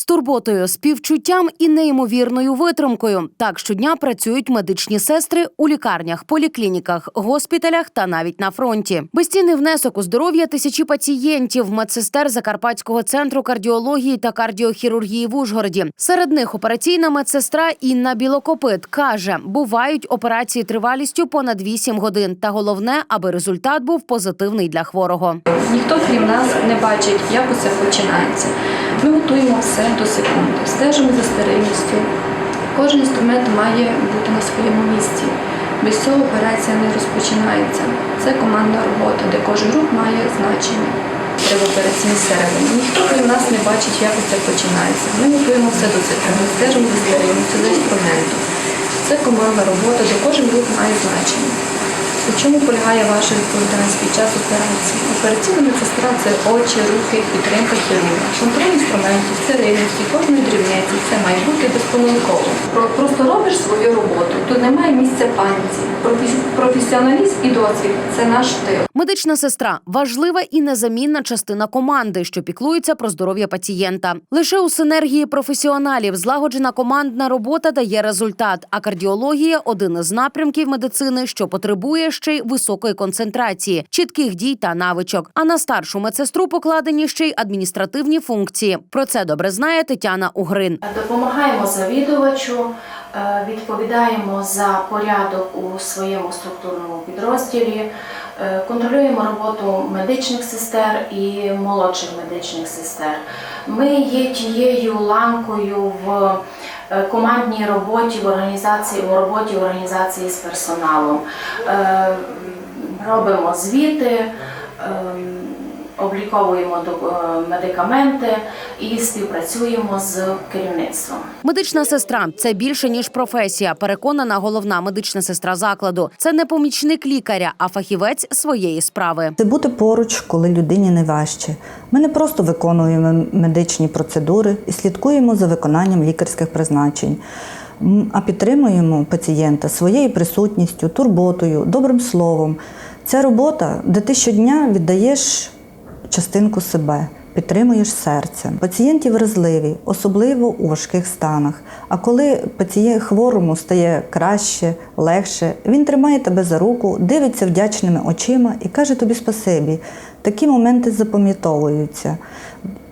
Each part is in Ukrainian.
З турботою, співчуттям і неймовірною витримкою. Так щодня працюють медичні сестри у лікарнях, поліклініках, госпіталях та навіть на фронті. Безцінний внесок у здоров'я тисячі пацієнтів, медсестер Закарпатського центру кардіології та кардіохірургії в Ужгороді. Серед них операційна медсестра Інна Білокопит каже, бувають операції тривалістю понад 8 годин. Та головне, аби результат був позитивний для хворого. Ніхто крім нас не бачить, як усе починається. Ми готуємо все до секунди, стежимо за стерильністю. Кожен інструмент має бути на своєму місці. Без цього операція не розпочинається. Це командна робота, де кожен рух має значення. Треба операційні середини. Ніхто крім нас не бачить, як усе починається. Ми готуємо все до секунди, стежимо за стерильністю, за інструментом. Це командна робота, де кожен рух має значення. У чому полягає ваша відповідальність під час операції? Операційна медсестра це очі, руки, підтримка хірурга. Контроль інструментів, стерильності, кожної дрібниці. Це має бути безпомилково. Просто робиш свою роботу. Тут немає місця паніці. Професіоналізм і досвід це наш стиль. Медична сестра важлива і незамінна частина команди, що піклується про здоров'я пацієнта. Лише у синергії професіоналів злагоджена командна робота дає результат. А кардіологія один із напрямків медицини, що потребує ще й високої концентрації, чітких дій та навичок. А на старшу медсестру покладені ще й адміністративні функції. Про це добре знає Тетяна Угрин. Допомагаємо завідувачу, е, відповідаємо за порядок у своєму структурному підрозділі, контролюємо роботу медичних сестер і молодших медичних сестер. Ми є тією ланкою в е, командній роботі в організації у роботі організації з персоналом. Е, Робимо звіти. Обліковуємо е, медикаменти і співпрацюємо з керівництвом. Медична сестра це більше ніж професія. Переконана головна медична сестра закладу. Це не помічник лікаря, а фахівець своєї справи. Це бути поруч, коли людині не важче. Ми не просто виконуємо медичні процедури і слідкуємо за виконанням лікарських призначень, а підтримуємо пацієнта своєю присутністю, турботою, добрим словом. Це робота, де ти щодня віддаєш частинку себе. Підтримуєш серце. Пацієнти вразливі, особливо у важких станах. А коли пацієнт хворому стає краще, легше, він тримає тебе за руку, дивиться вдячними очима і каже тобі спасибі. Такі моменти запам'ятовуються.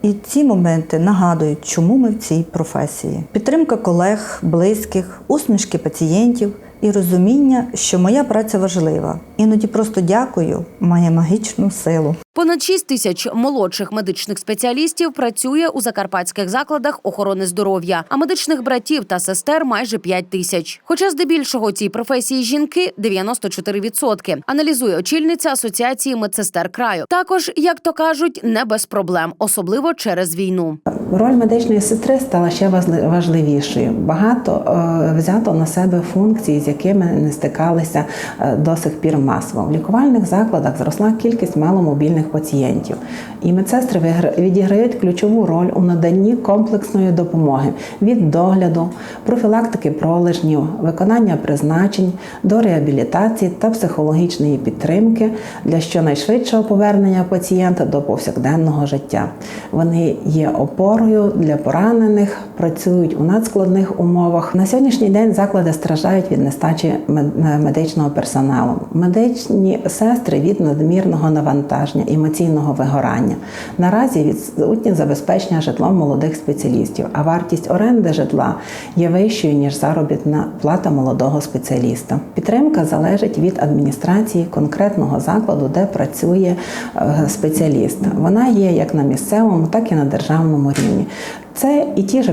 І ці моменти нагадують, чому ми в цій професії. Підтримка колег, близьких, усмішки пацієнтів і розуміння, що моя праця важлива. Іноді просто дякую, має магічну силу. Понад 6 тисяч молодших медичних спеціалістів працює у закарпатських закладах охорони здоров'я, а медичних братів та сестер майже 5 тисяч. Хоча здебільшого цій професії жінки 94%, аналізує очільниця асоціації медсестер краю. Також, як то кажуть, не без проблем, особливо через війну. Роль медичної сестри стала ще важли- важливішою. Багато е, взято на себе функцій, з якими не стикалися е, до сих пір масово. В лікувальних закладах зросла кількість маломобільних пацієнтів, і медсестри відіграють ключову роль у наданні комплексної допомоги від догляду, профілактики пролежнів, виконання призначень до реабілітації та психологічної підтримки для щонайшвидшого повернення пацієнта до повсякденного життя. Вони є опорою для поранених, працюють у надскладних умовах. На сьогоднішній день заклади страждають від нестачі мед- медичного персоналу. Медичні сестри від надмірного навантаження, емоційного вигорання. Наразі відсутнє забезпечення житлом молодих спеціалістів, а вартість оренди житла є вищою ніж заробітна плата молодого спеціаліста. Підтримка залежить від адміністрації конкретного закладу, де працює е, спеціаліст. Вона є як на місцевому, так і на державному рівні. Це і ті ж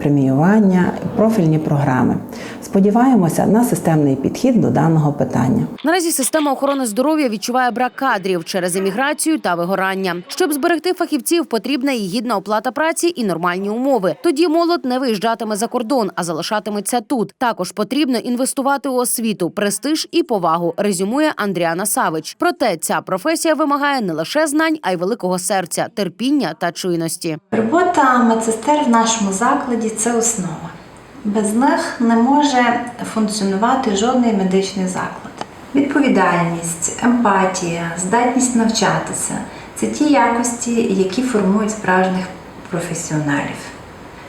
преміювання, профільні програми. Сподіваємося на системний підхід до даного питання. Наразі система охорони здоров'я відчуває брак кадрів через еміграцію та вигорання. Щоб зберегти фахівців, потрібна і гідна оплата праці і нормальні умови. Тоді молодь не виїжджатиме за кордон, а залишатиметься тут. Також потрібно інвестувати у освіту, престиж і повагу. Резюмує Андріана Савич. Проте ця професія вимагає не лише знань, а й великого серця, терпіння та чуйності. Робота медсестер в нашому закладі це основа. Без них не може функціонувати жодний медичний заклад. Відповідальність, емпатія, здатність навчатися це ті якості, які формують справжніх професіоналів.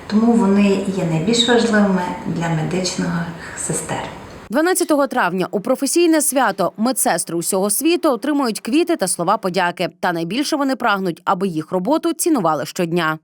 тому вони є найбільш важливими для медичних сестер. 12 травня у професійне свято медсестри усього світу отримують квіти та слова подяки. Та найбільше вони прагнуть, аби їх роботу цінували щодня.